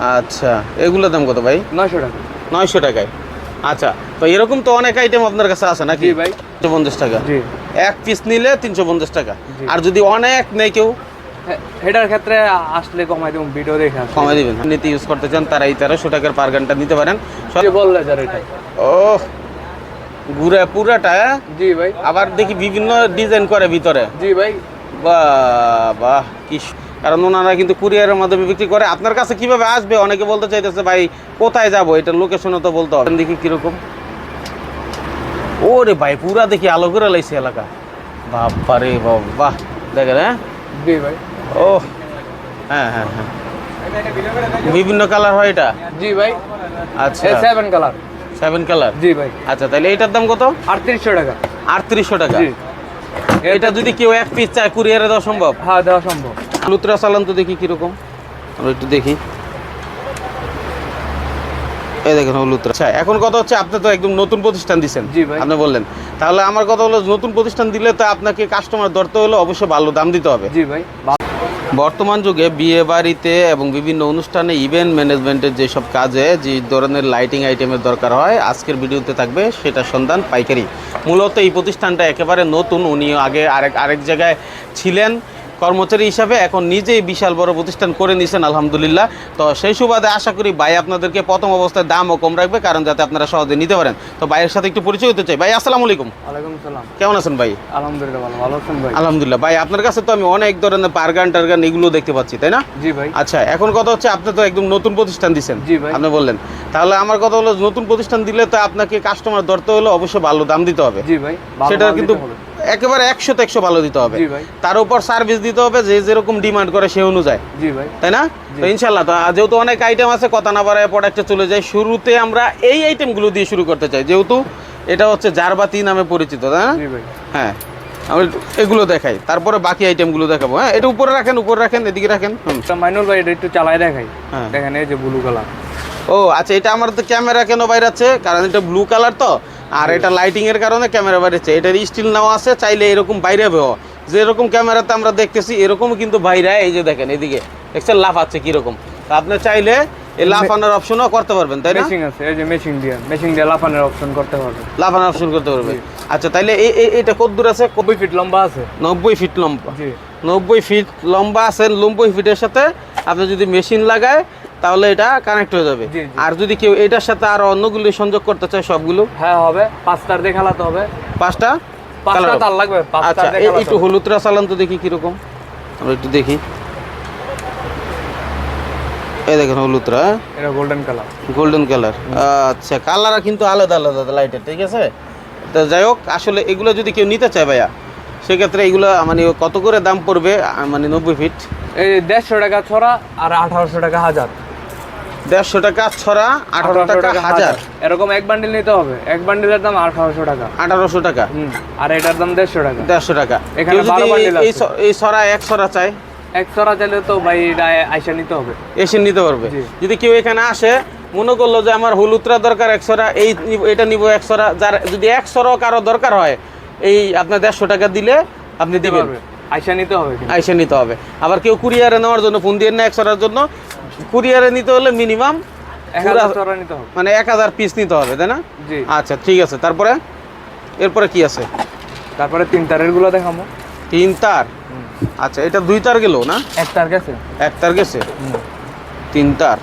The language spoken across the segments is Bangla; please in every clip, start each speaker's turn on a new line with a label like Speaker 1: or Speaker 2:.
Speaker 1: আচ্ছা এগুলোর দাম কত ভাই?
Speaker 2: নয়শো টাকা।
Speaker 1: নয়শো টাকায়। আচ্ছা তো এরকম তো অনেক আইটেম আপনার কাছে আছে নাকি?
Speaker 2: ভাই।
Speaker 1: তিনশো পঞ্চাশ টাকা।
Speaker 2: জি।
Speaker 1: এক পিস নিলে তিনশো পঞ্চাশ টাকা। আর যদি অনেক নেই কেউ?
Speaker 2: এটার ক্ষেত্রে আসলে কমাই দেবো ভিডিও দেখে আসলে।
Speaker 1: কমে দিবেন। নিতে ইউজ করতে চান তারা এই তেরোশো টাকার পার ঘণ্টা নিতে পারেন। সব-
Speaker 2: বললে যার এটা।
Speaker 1: ও ঘুরে পুরাটা হ্যাঁ?
Speaker 2: জি ভাই।
Speaker 1: আবার দেখি বিভিন্ন ডিজাইন করে ভিতরে।
Speaker 2: জি ভাই।
Speaker 1: বাহ বাহ কি কারণ ওনারা কিন্তু কুরিয়ারের মাধ্যমে বিক্রি করে। আপনার কাছে কীভাবে আসবে? অনেকে বলতে চাইতেছে ভাই কোথায় যাব? এটা লোকেশনও তো বলতে হবে। দেখি কীরকম। ওরে ভাই পুরা দেখি আলো করে লাইছে এলাকা। বাবা রে বাবা দেখেন হ্যাঁ?
Speaker 2: ভাই।
Speaker 1: ও হ্যাঁ হ্যাঁ হ্যাঁ। বিভিন্ন কালার হয় এটা?
Speaker 2: জি ভাই।
Speaker 1: আচ্ছা।
Speaker 2: সেভেন কালার
Speaker 1: সেভেন কালার
Speaker 2: জি ভাই।
Speaker 1: আচ্ছা তাহলে এটার দাম কত?
Speaker 2: আটত্রিশশো টাকা।
Speaker 1: আটত্রিশশো টাকা।
Speaker 2: জি।
Speaker 1: এটা যদি কেউ এক পিস চায় কুরিয়ারে দেওয়া সম্ভব?
Speaker 2: হ্যাঁ দেওয়া সম্ভব।
Speaker 1: লুতরা চালান তো দেখি কীরকম। আমরা একটু দেখি। এই দেখেন হলুতরা আচ্ছা এখন কথা হচ্ছে আপনি তো একদম নতুন প্রতিষ্ঠান দিচ্ছেন। আপনি বললেন। তাহলে আমার কথা হলো নতুন প্রতিষ্ঠান দিলে তো আপনাকে কাস্টমার ধরতে হলে অবশ্যই ভালো দাম দিতে হবে।
Speaker 2: জি ভাই
Speaker 1: বর্তমান যুগে বিয়ে বাড়িতে এবং বিভিন্ন অনুষ্ঠানে ইভেন্ট ম্যানেজমেন্টের যেসব কাজে যে ধরনের লাইটিং আইটেমের দরকার হয় আজকের ভিডিওতে থাকবে সেটা সন্ধান পাইকারি। মূলত এই প্রতিষ্ঠানটা একেবারে নতুন। উনি আগে আরেক আরেক জায়গায় ছিলেন। কর্মচারী হিসাবে এখন নিজেই বিশাল বড় প্রতিষ্ঠান করে নিয়েছেন আলহামদুলিল্লাহ। তো সেই সুবাদে আশা করি ভাই আপনাদেরকে প্রথম অবস্থায় দামও কম রাখবে কারণ যাতে আপনারা সহজে নিতে পারেন। তো ভাইয়ের সাথে একটু পরিচয় হতে চাই। ভাই আসসালামু আলাইকুম।
Speaker 2: সালাম।
Speaker 1: কেমন আছেন ভাই?
Speaker 2: আলহামদুলিল্লাহ ভালো। ভালো আছেন ভাই?
Speaker 1: আলহামদুলিল্লাহ। ভাই আপনার কাছে তো আমি অনেক ধরনের পারগান টারগান এগুলো দেখতে পাচ্ছি তাই না?
Speaker 2: জি ভাই।
Speaker 1: আচ্ছা এখন কথা হচ্ছে আপনি তো একদম নতুন প্রতিষ্ঠান দিচ্ছেন
Speaker 2: জি ভাই।
Speaker 1: আপনি বললেন। তাহলে আমার কথা হলো নতুন প্রতিষ্ঠান দিলে তো আপনাকে কাস্টমার ধরতে হলে অবশ্যই ভালো দাম দিতে হবে।
Speaker 2: জি ভাই
Speaker 1: সেটা কিন্তু। একেবারে একশো তো একশো ভালো দিতে হবে। তার উপর সার্ভিস দিতে হবে যে যেরকম ডিমান্ড করে সে অনুযায়ী। তাই না? তো ইনশাল্লাহ তো যেহেতু অনেক আইটেম আছে কথা না বাড়ায় প্রোডাক্টে চলে যায় শুরুতে আমরা এই আইটেমগুলো দিয়ে শুরু করতে চাই। যেহেতু এটা হচ্ছে জারবাতি নামে পরিচিত তাই না? হ্যাঁ আমি এগুলো দেখাই। তারপরে বাকি আইটেমগুলো দেখাবো হ্যাঁ? এটা উপরে রাখেন উপরে রাখেন এদিকে রাখেন।
Speaker 2: তা মাইনুল ভাই এটা একটু চালাই দেখাই।
Speaker 1: হ্যাঁ।
Speaker 2: দেখেন এই যে ব্লু কালার
Speaker 1: ও আচ্ছা এটা আমার তো ক্যামেরা কেন বাইরাচ্ছে কারণ এটা ব্লু কালার তো। আর এটা লাইটিং এর কারণে ক্যামেরা বাইরেছে এটার স্টিল নাও আছে চাইলে এরকম বাইরে বেও যেরকম ক্যামেরাতে আমরা দেখতেছি এরকম কিন্তু বাইরে। এই যে দেখেন এদিকে। দেখছেন লাফ আছে কীরকম। তা আপনি চাইলে এই লাফানোর অপশনও করতে পারবেন তাই না?
Speaker 2: মেশিং আছে এই যে মেশিং দিয়ে মেশিং দিয়ে লাফানোর অপশন করতে পারবে
Speaker 1: লাফানোর অপশন করতে পারবেন। আচ্ছা তাইলে এই এটা কত দূর আছে?
Speaker 2: কবি ফিট লম্বা আছে।
Speaker 1: নব্বই ফিট লম্বা।
Speaker 2: জি।
Speaker 1: নব্বই ফিট লম্বা আছে নব্বই ফিটের সাথে আপনি যদি মেশিন লাগায় তাহলে এটা কানেক্ট হয়ে যাবে। আর যদি কেউ এটার সাথে আর অন্যগুলো সংযোগ করতে চায় সবগুলো?
Speaker 2: হ্যাঁ হবে। পাঁচ তার দিয়ে খেলাতে হবে।
Speaker 1: পাঁচটা?
Speaker 2: পাঁচটা তার লাগবে
Speaker 1: আচ্ছা একটু। হলুদরা চালান তো দেখি কীরকম। আমরা একটু দেখি। এই দেখেন হলুদরা
Speaker 2: এটা গোল্ডেন কালার
Speaker 1: গোল্ডেন কালার আচ্ছা কালার কিন্তু আলাদা আলাদা লাইটের ঠিক আছে? তো যাই হোক আসলে এগুলো যদি কেউ নিতে চায় ভাইয়া সেক্ষেত্রে এগুলো মানে কত করে দাম পড়বে মানে নব্বই ফিট
Speaker 2: এই দেড়শো টাকা ছড়া আর আঠারোশো টাকা হাজার।
Speaker 1: দেড়শো টাকা ছড়া আঠারো টাকা হাজার।
Speaker 2: এরকম এক বান্ডিল নিতে হবে। এক বান্ডিলের দাম আঠারোশো টাকা।
Speaker 1: আঠারোশো টাকা।
Speaker 2: আর এটার দাম দেড়শো টাকা।
Speaker 1: দেড়শো টাকা।
Speaker 2: এখানে
Speaker 1: কেউ যদি এই সরা এক সরা চায়
Speaker 2: এক ছড়া চাইলে তো ভাই এটা আইসা নিতে হবে।
Speaker 1: এসে নিতে পারবে। যদি কেউ এখানে আসে মনে করল যে আমার হলুদরা দরকার একশোরা এই এটা নিব একশোরা যার যদি একশোরও কারও দরকার হয় এই আপনার দেড়শো টাকা দিলে আপনি দিবেন।
Speaker 2: আইসা নিতে হবে।
Speaker 1: আইসে নিতে হবে। আবার কেউ কুরিয়ারে নেওয়ার জন্য ফোন দিয়ে না একশোরার জন্য কুরিয়ারে নিতে হলে মিনিমাম মানে এক হাজার পিস নিতে হবে তাই না? আচ্ছা ঠিক আছে। তারপরে? এরপরে কি আছে?
Speaker 2: তারপরে তিন তারেরগুলো দেখাবো।
Speaker 1: তিন তার? আচ্ছা এটা দুই তার গেল না?
Speaker 2: এক তার গেছে।
Speaker 1: এক তার গেছে? তিন তার।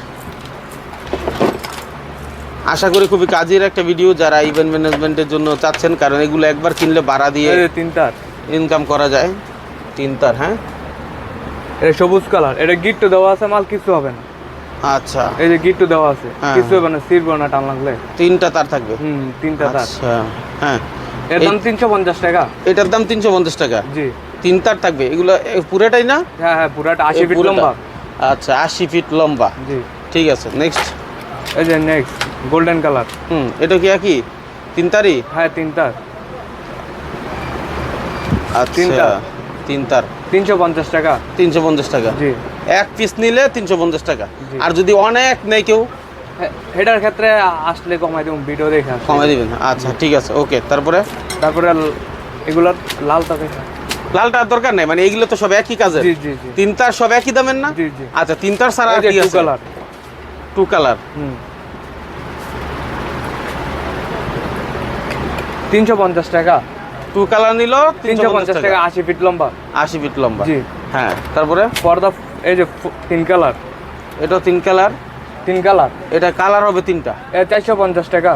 Speaker 1: আশা করি খুবই কাজের একটা ভিডিও যারা ইভেন্ট ম্যানেজমেন্টের জন্য চাচ্ছেন কারণ এগুলো একবার কিনলে ভাড়া দিয়ে
Speaker 2: তিন তার।
Speaker 1: ইনকাম করা যায়। তিন তার হ্যাঁ?
Speaker 2: এটা সবুজ কালার। এটা গিট্টু দেওয়া আছে মাল কিছু হবে না।
Speaker 1: আচ্ছা।
Speaker 2: এই যে গিট্টু দেওয়া আছে
Speaker 1: হ্যাঁ।
Speaker 2: কিছু হবে না সিরবো না টান লাগলে।
Speaker 1: তিনটা তার থাকবে?
Speaker 2: হুম তিনটা তার।
Speaker 1: আচ্ছা হ্যাঁ।
Speaker 2: এর দাম তিনশো পঞ্চাশ টাকা।
Speaker 1: এটার দাম তিনশো পঞ্চাশ টাকা?
Speaker 2: জি।
Speaker 1: তিন তার থাকবে? এগুলো পুরোটাই না?
Speaker 2: হ্যাঁ হ্যাঁ পুরাটা আশি ফিট লম্বা।
Speaker 1: আচ্ছা আশি ফিট লম্বা।
Speaker 2: জি।
Speaker 1: ঠিক আছে নেক্সট
Speaker 2: এই যে নেক্সট গোল্ডেন কালার
Speaker 1: হুম এটা কি একই? তিন তারই?
Speaker 2: হ্যাঁ তিন তার।
Speaker 1: আচ্ছা।
Speaker 2: তিনটা।
Speaker 1: তিন তার।
Speaker 2: তিনশো পঞ্চাশ টাকা?
Speaker 1: তিনশো পঞ্চাশ টাকা।
Speaker 2: জি।
Speaker 1: এক পিস নিলে তিনশো পঞ্চাশ টাকা। আর যদি অনেক নেই কেউ?
Speaker 2: এটার ক্ষেত্রে আসলে কমাই দেবো ভিডিও দেখে।
Speaker 1: কমাই দিবেন। আচ্ছা ঠিক আছে ওকে। তারপরে?
Speaker 2: তারপরে এগুলার লালটা দেখা
Speaker 1: লালটা আর দরকার নেই? মানে এইগুলো তো সব একই কাজের।
Speaker 2: জি জি জি।
Speaker 1: তিন তার সব একই দামের না?
Speaker 2: জি জি।
Speaker 1: আচ্ছা তিন তার
Speaker 2: যে
Speaker 1: কি আছে?
Speaker 2: কালার
Speaker 1: টু কালার
Speaker 2: হুম। তিনশো পঞ্চাশ টাকা।
Speaker 1: টু কালার নিল
Speaker 2: তিনশো পঞ্চাশ টাকা। আশি ফিট লম্বা।
Speaker 1: আশি ফিট লম্বা।
Speaker 2: জি।
Speaker 1: হ্যাঁ তারপরে?
Speaker 2: পর্দা এই যে তিন কালার
Speaker 1: এটা তিন কালার
Speaker 2: তিন কালার
Speaker 1: এটা কালার হবে তিনটা।
Speaker 2: চারশো পঞ্চাশ টাকা।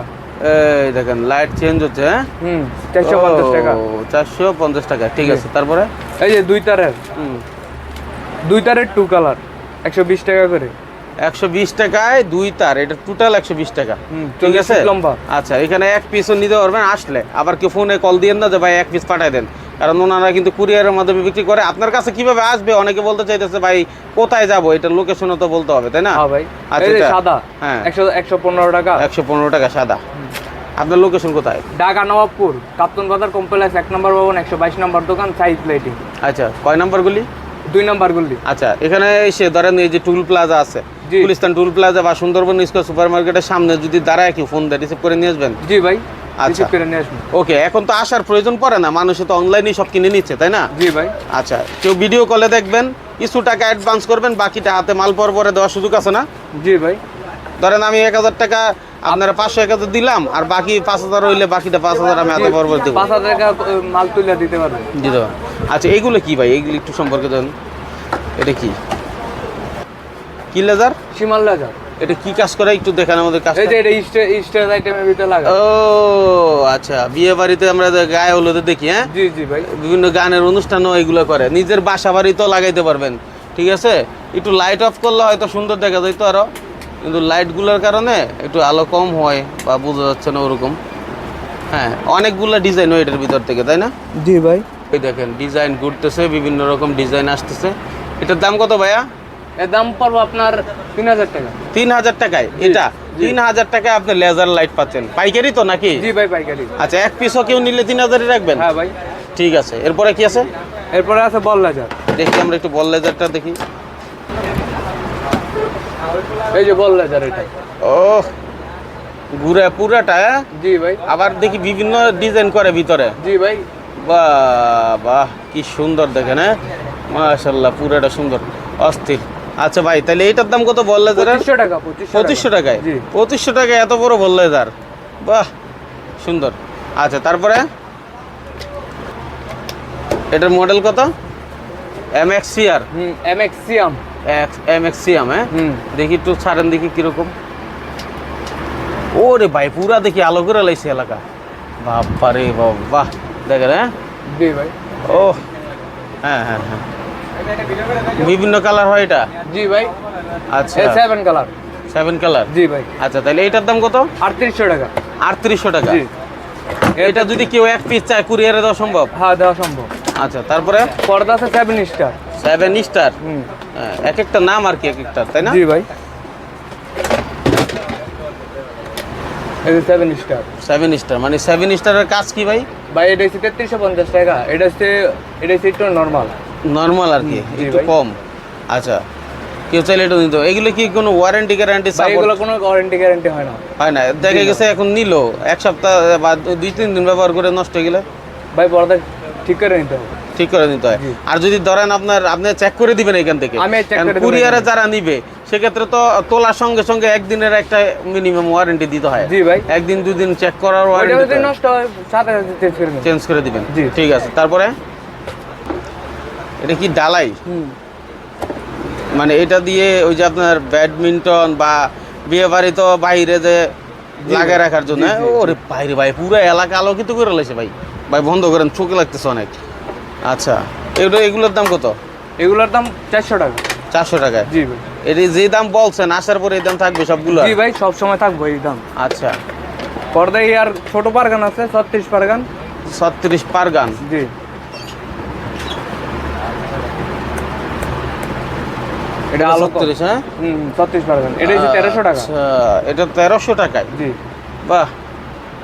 Speaker 1: এই দেখেন লাইট চেঞ্জ হচ্ছে হ্যাঁ?
Speaker 2: হুম চারশো পঞ্চাশ টাকা।
Speaker 1: চারশো পঞ্চাশ টাকা ঠিক আছে তারপরে?
Speaker 2: এই যে দুই তারের।
Speaker 1: হুম।
Speaker 2: দুই তারের টু কালার একশো বিশ টাকা করে।
Speaker 1: একশো বিশ টাকায় দুই তার এটা টোটাল একশো বিশ টাকা। ঠিক আছে?
Speaker 2: লম্বা।
Speaker 1: আচ্ছা এখানে এক পিসও নিতে পারবেন আসলে। আবার কেউ ফোনে কল না যে ভাই এক পিস পাঠাই দেন। কারণ ওনারা কিন্তু কুরিয়ারের মাধ্যমে বিক্রি করে। আপনার কাছে কীভাবে আসবে? অনেকে বলতে চাইতেছে ভাই কোথায় যাব? এটা লোকেশনও তো বলতে হবে তাই না?
Speaker 2: হ্যাঁ ভাই।
Speaker 1: আচ্ছা,
Speaker 2: সাদা
Speaker 1: হ্যাঁ।
Speaker 2: একশো একশো পনেরো টাকা।
Speaker 1: একশো পনেরো টাকা সাদা। আপনার লোকেশন কোথায়?
Speaker 2: ঢাকা নবাবপুর কাপ্তন বাজার কমপ্লেক্স এক নম্বর ভবন একশো বাইশ নম্বর দোকান সাইজ লাইটিং
Speaker 1: আচ্ছা কয় নাম্বারগুলি
Speaker 2: দুই নম্বর গুলি।
Speaker 1: আচ্ছা এখানে এসে ধরেন এই যে টুল প্লাজা আছে। গুলিস্তান টুল প্লাজা বা সুন্দরবন স্কোয়ার সুপার মার্কেটের সামনে যদি দাঁড়ায় কি ফোন দেয় রিসিভ করে নিয়ে আসবেন?
Speaker 2: জি ভাই
Speaker 1: আচ্ছা। ওকে এখন তো আসার প্রয়োজন পড়ে না মানুষে তো অনলাইনেই সব কিনে নিচ্ছে তাই না?
Speaker 2: জি ভাই।
Speaker 1: আচ্ছা কেউ ভিডিও কলে দেখবেন কিছু টাকা অ্যাডভান্স করবেন বাকিটা হাতে মাল পর পরে দেওয়ার সুযোগ আছে না?
Speaker 2: জি ভাই।
Speaker 1: ধরেন আমি এক হাজার টাকা আপনারা পাঁচশো এক হাজার দিলাম আর বাকি পাঁচ হাজার হইলে বাকিটা পাঁচ হাজার আমি হাতে পর দেবো।
Speaker 2: পাঁচ হাজার টাকা মাল তুলে দিতে পারবে।
Speaker 1: দিতে পারেন। আচ্ছা এইগুলো কি ভাই? এইগুলো একটু সম্পর্কে জান। এটা কি? কি লেজার
Speaker 2: সীমাল রাজা
Speaker 1: এটা কি কাজ করে? একটু দেখান আমাদের কাজ
Speaker 2: এই যে এটা স্টে স্টেজ আইটেমের ভিতরে লাগা
Speaker 1: ও আচ্ছা। বিয়ে বাড়িতে আমরা যে গায়ে হলুদে দেখি হ্যাঁ?
Speaker 2: জি জি ভাই।
Speaker 1: বিভিন্ন গানের অনুষ্ঠানও এগুলো করে। নিজের বাসা বাড়িতেও লাগাইতে পারবেন। ঠিক আছে? একটু লাইট অফ করলে হয়তো সুন্দর দেখা যাইতো আরও। কিন্তু লাইটগুলোর কারণে একটু আলো কম হয় বা বোঝা যাচ্ছে না ওরকম। হ্যাঁ অনেকগুলো ডিজাইন হয় এটার ভিতর থেকে তাই না?
Speaker 2: জি ভাই।
Speaker 1: এই দেখেন ডিজাইন ঘুরতেছে বিভিন্ন রকম ডিজাইন আসতেছে। এটার দাম কত ভাইয়া?
Speaker 2: এর দাম পড়ব আপনার তিন হাজার টাকা।
Speaker 1: তিন হাজার টাকায়? এটা? তিন হাজার টাকায় আপনি লেজার লাইট পাচ্ছেন। পাইকারি তো নাকি?
Speaker 2: জি ভাই পাইকারি।
Speaker 1: আচ্ছা এক পিসও কেউ নিলে তিন হাজারই রাখবেন?
Speaker 2: হ্যাঁ ভাই।
Speaker 1: ঠিক আছে। এরপরে কি আছে?
Speaker 2: এরপরে আছে বল রাজার
Speaker 1: দেখি আমরা একটু বল লেজারটা দেখি।
Speaker 2: এই যে বল এটা।
Speaker 1: ও ঘুরে পুরাটা হ্যাঁ?
Speaker 2: জি ভাই।
Speaker 1: আবার দেখি বিভিন্ন ডিজাইন করে ভিতরে।
Speaker 2: জি ভাই।
Speaker 1: বাহ বাহ কি সুন্দর দেখেন হ্যাঁ? মাশাল্লাহ পুরাটা সুন্দর অস্থির। আচ্ছা ভাই তাহলে এইটার দাম কত বল লেজারের
Speaker 2: পঁচিশশো টাকা পঁচিশশো
Speaker 1: টাকায়? পঁচিশশো টাকায় এত বড় বল লেজার? বাহ সুন্দর। আচ্ছা তারপরে? এটার মডেল কত? এম এক্স সিআর
Speaker 2: হুম এম এক্স সিয়াম
Speaker 1: এম এক্স সিএম হ্যাঁ? দেখি একটু ছাড়েন দেখি কীরকম। ওরে ভাই পুরা দেখি আলো করে লাইছে এলাকা। বাবা রে বাবা দেখেন হ্যাঁ?
Speaker 2: জি ভাই।
Speaker 1: ও হ্যাঁ হ্যাঁ হ্যাঁ। বিভিন্ন কালার হয় এটা?
Speaker 2: জি ভাই।
Speaker 1: আচ্ছা।
Speaker 2: সেভেন কালার
Speaker 1: সেভেন কালার
Speaker 2: জি ভাই।
Speaker 1: আচ্ছা তাহলে এটার দাম কত?
Speaker 2: আটত্রিশশো টাকা।
Speaker 1: আটত্রিশশো টাকা?
Speaker 2: জি।
Speaker 1: এটা যদি কেউ এক পিস চায় কুরিয়ারে দেওয়া সম্ভব?
Speaker 2: হ্যাঁ দেওয়া সম্ভব।
Speaker 1: আচ্ছা তারপরে?
Speaker 2: পর্দা আছে সেভেন স্টার
Speaker 1: সেভেন স্টার
Speaker 2: হুম।
Speaker 1: এক একটা নাম আর কি এক একটা তাই না?
Speaker 2: জি ভাই। এই সেভেন স্টার
Speaker 1: সেভেন স্টার মানে সেভেন স্টারের কাজ কি ভাই?
Speaker 2: ভাই এটা হচ্ছে তেত্রিশশো পঞ্চাশ টাকা। এটা হচ্ছে এটা হচ্ছে একটু নর্মাল
Speaker 1: নর্মাল আর কি একটু কম। আচ্ছা কেউ চাইলে এটা নিতে এগুলো কি কোনো ওয়ারেন্টি গ্যারান্টি
Speaker 2: ভাই এগুলো কোনো ওয়ারেন্টি গ্যারান্টি হয় না।
Speaker 1: হয় না দেখা গেছে এখন নিল এক সপ্তাহ বা দুই তিন দিন ব্যবহার করে নষ্ট হয়ে গেলে।
Speaker 2: ভাই পর্দা ঠিক করে নিতে হবে।
Speaker 1: ঠিক করে নিতে হয়। আর যদি ধরেন আপনার আপনি চেক করে দিবেন এখান থেকে।
Speaker 2: আমি check করে
Speaker 1: কুরিয়ারে যারা নিবে সেক্ষেত্রে তো তোলার সঙ্গে সঙ্গে একদিনের একটা মিনিমাম ওয়ারেন্টি দিতে হয়।
Speaker 2: জি ভাই।
Speaker 1: একদিন দুই দিন চেক করার ওয়ারেন্টি
Speaker 2: নষ্ট হয় সাথে করে
Speaker 1: চেঞ্জ করে দিবেন।
Speaker 2: জি।
Speaker 1: ঠিক আছে তারপরে? এটা কি ডালাই? মানে এটা দিয়ে ওই যে আপনার ব্যাডমিন্টন বা বিয়ে বাড়ি তো বাইরে যে লাগে রাখার জন্য ওরে বাইরে ভাই পুরো এলাকা আলোকিত করে লাইছে ভাই। ভাই বন্ধ করেন চোখে লাগতেছে অনেক। আচ্ছা এগুলো এগুলোর দাম কত?
Speaker 2: এগুলোর দাম চারশো টাকা।
Speaker 1: চারশো টাকা
Speaker 2: জি ভাই।
Speaker 1: এটি যে দাম বলছেন আসার পরে এই দাম থাকবে সবগুলো?
Speaker 2: জি ভাই সব সময় থাকব এই দাম।
Speaker 1: আচ্ছা।
Speaker 2: পর্দায় আর ছোট পারগান আছে ছত্রিশ পারগান।
Speaker 1: ছত্রিশ পারগান?
Speaker 2: জি। এটা আলো কম।
Speaker 1: ছত্রিশ হ্যাঁ?
Speaker 2: হুম ছত্রিশ পারগান এটা হচ্ছে তেরোশো টাকা।
Speaker 1: আচ্ছা, এটা তেরোশো টাকায়?
Speaker 2: জি।
Speaker 1: বাহ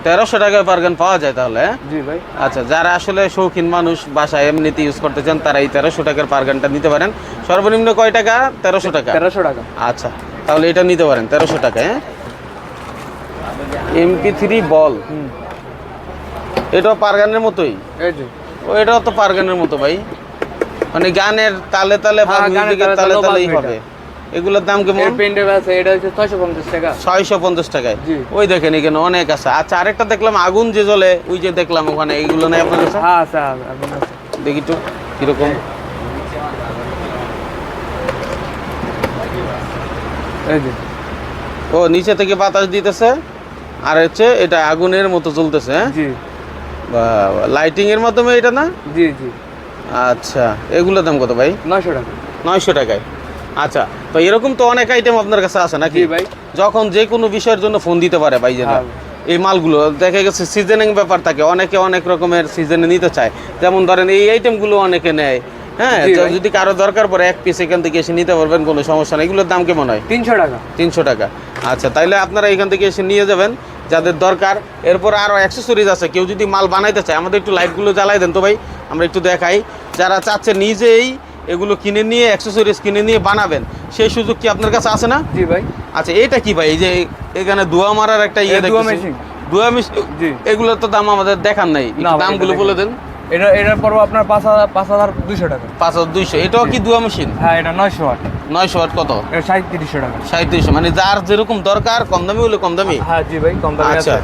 Speaker 1: তেরোশো টাকায় পার গান পাওয়া যায় তাহলে হ্যাঁ?
Speaker 2: জি ভাই।
Speaker 1: আচ্ছা যারা আসলে শৌখিন মানুষ বাসায় এমনিতে ইউজ করতে চান তারা এই তেরোশো টাকার পার গানটা নিতে পারেন। সর্বনিম্ন কয় টাকা? তেরোশো টাকা?
Speaker 2: তেরোশো টাকা।
Speaker 1: আচ্ছা তাহলে এটা নিতে পারেন তেরোশো টাকা হ্যাঁ? এমপি থ্রি বল
Speaker 2: হুম।
Speaker 1: এটাও পারগানের মতোই? ও এটাও তো পার গানের মতো ভাই। মানে গানের তালে তালে বা
Speaker 2: হ্যাঁ,
Speaker 1: মিউজিকের
Speaker 2: তালে
Speaker 1: তালে তালেই হবে। এগুলোর দাম কেমন?
Speaker 2: পেন্ডেভ আছে এটা হচ্ছে ছয়শো পঞ্চাশ টাকা।
Speaker 1: ছয়শো পঞ্চাশ টাকায়?
Speaker 2: জি।
Speaker 1: ওই দেখেন এখানে অনেক আছে। আচ্ছা আরেকটা দেখলাম আগুন যে জ্বলে ওই যে দেখলাম ওখানে এইগুলো নেই আপনার কাছে?
Speaker 2: হ্যাঁ আছে আছে, আগুন আছে।
Speaker 1: দেখি তো কীরকম?
Speaker 2: এই যে।
Speaker 1: ও নিচে থেকে বাতাস দিতেছে। আর হচ্ছে এটা আগুনের মতো জ্বলতেছে হ্যাঁ?
Speaker 2: জি।
Speaker 1: লাইটিং এর মাধ্যমে এটা না?
Speaker 2: জি জি।
Speaker 1: আচ্ছা এগুলোর দাম কত ভাই?
Speaker 2: নয়শো টাকা।
Speaker 1: নয়শো টাকায়। আচ্ছা তো এরকম তো অনেক আইটেম আপনার কাছে আছে নাকি?
Speaker 2: ভাই।
Speaker 1: যখন যে কোনো বিষয়ের জন্য ফোন দিতে পারে ভাই যেটা
Speaker 2: হ্যাঁ।
Speaker 1: এই মালগুলো দেখা গেছে সিজনিং ব্যাপার থাকে। অনেকে অনেক রকমের সিজনে নিতে চায়। যেমন ধরেন এই আইটেমগুলো অনেকে নেয়। হ্যাঁ যদি কারও দরকার পড়ে এক পিস এখান থেকে এসে নিতে পারবেন কোনো সমস্যা নেই। এগুলোর দাম কেমন হয়?
Speaker 2: তিনশো টাকা।
Speaker 1: তিনশো টাকা। আচ্ছা তাইলে আপনারা এখান থেকে এসে নিয়ে যাবেন। যাদের দরকার এরপর আরও অ্যাক্সেসরিজ আছে। কেউ যদি মাল বানাইতে চায় আমাদের একটু লাইটগুলো জ্বালাই দেন তো ভাই। আমরা একটু দেখাই। যারা চাচ্ছে নিজেই এগুলো কিনে নিয়ে অ্যাক্সেসরিজ কিনে নিয়ে বানাবেন সেই সুযোগ কি আপনার কাছে আছে না?
Speaker 2: জি ভাই।
Speaker 1: আচ্ছা এটা কি ভাই? এই যে এখানে ধোয়া মারার একটা ইয়ে
Speaker 2: ধোঁয়া
Speaker 1: দেখতেছি। ধোয়া মেশিন
Speaker 2: জি।
Speaker 1: এগুলোর তো দাম আমাদের দেখার নাই। দামগুলো বলে দেন।
Speaker 2: এটা এটার পড়ব আপনার পাঁচ হাজার পাঁচ হাজার দুশো টাকা।
Speaker 1: পাঁচ হাজার দুইশো। এটাও কি ধোয়া মেশিন
Speaker 2: হ্যাঁ এটা নয়শো আট।
Speaker 1: নয়শো ওয়াট কত?
Speaker 2: সাঁত্রিশশো টাকা।
Speaker 1: সাঁত্রিশশো। মানে যার যেরকম দরকার কম দামি হলে কম দামি।
Speaker 2: হ্যাঁ জি ভাই কম দামি
Speaker 1: আচ্ছা।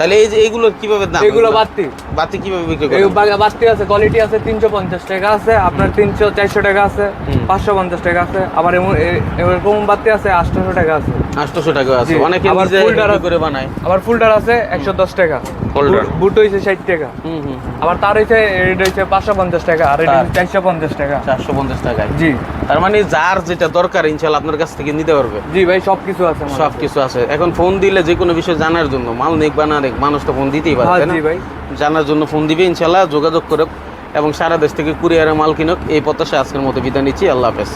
Speaker 1: তাহলে এই যে এইগুলো কীভাবে দাম?
Speaker 2: এগুলো বাড়তি
Speaker 1: বাতি। কীভাবে বিক্রি
Speaker 2: এই
Speaker 1: করেন
Speaker 2: বা- আছে কোয়ালিটি আছে তিনশো পঞ্চাশ টাকা আছে আপনার তিনশো চারশো টাকা আছে
Speaker 1: হুম।
Speaker 2: পাঁচশো পঞ্চাশ টাকা আছে আবার এরকম বাড়তি আছে আটশোশো টাকা আছে।
Speaker 1: আটশোশো টাকা আছে। অনেকে
Speaker 2: আবার
Speaker 1: নিজে
Speaker 2: ফুল ডারা-
Speaker 1: হেভি করে বানায়।
Speaker 2: আবার ফুলটার আছে একশো দশ টাকা।
Speaker 1: Folder।
Speaker 2: বুট- হয়েছে ষাট টাকা।
Speaker 1: হুম হুম
Speaker 2: আবার তার হয়েছে এটা পাঁচশো পঞ্চাশ টাকা আর এটা
Speaker 1: তার?
Speaker 2: চারশো পঞ্চাশ টাকা।
Speaker 1: চারশো পঞ্চাশ টাকায়।
Speaker 2: জি।
Speaker 1: তার মানে যার যেটা দরকার ইনশাল্লাহ আপনার কাছ থেকে নিতে পারবে।
Speaker 2: জি ভাই সব কিছু আছে আমার
Speaker 1: সব
Speaker 2: কিছু
Speaker 1: আছে। এখন ফোন দিলে যে কোনো বিষয় জানার জন্য মাল নেক বা না নেক মানুষ তো ফোন দিতেই পারে
Speaker 2: হ্যাঁ? ভাই
Speaker 1: জানার জন্য ফোন দিবে ইনশাল্লাহ যোগাযোগ করুক এবং সারা দেশ থেকে কুরিয়ারে মাল কিনুক এই প্রত্যাশা আজকের মতো বিদায় নিচ্ছি আল্লাহ হাফেজ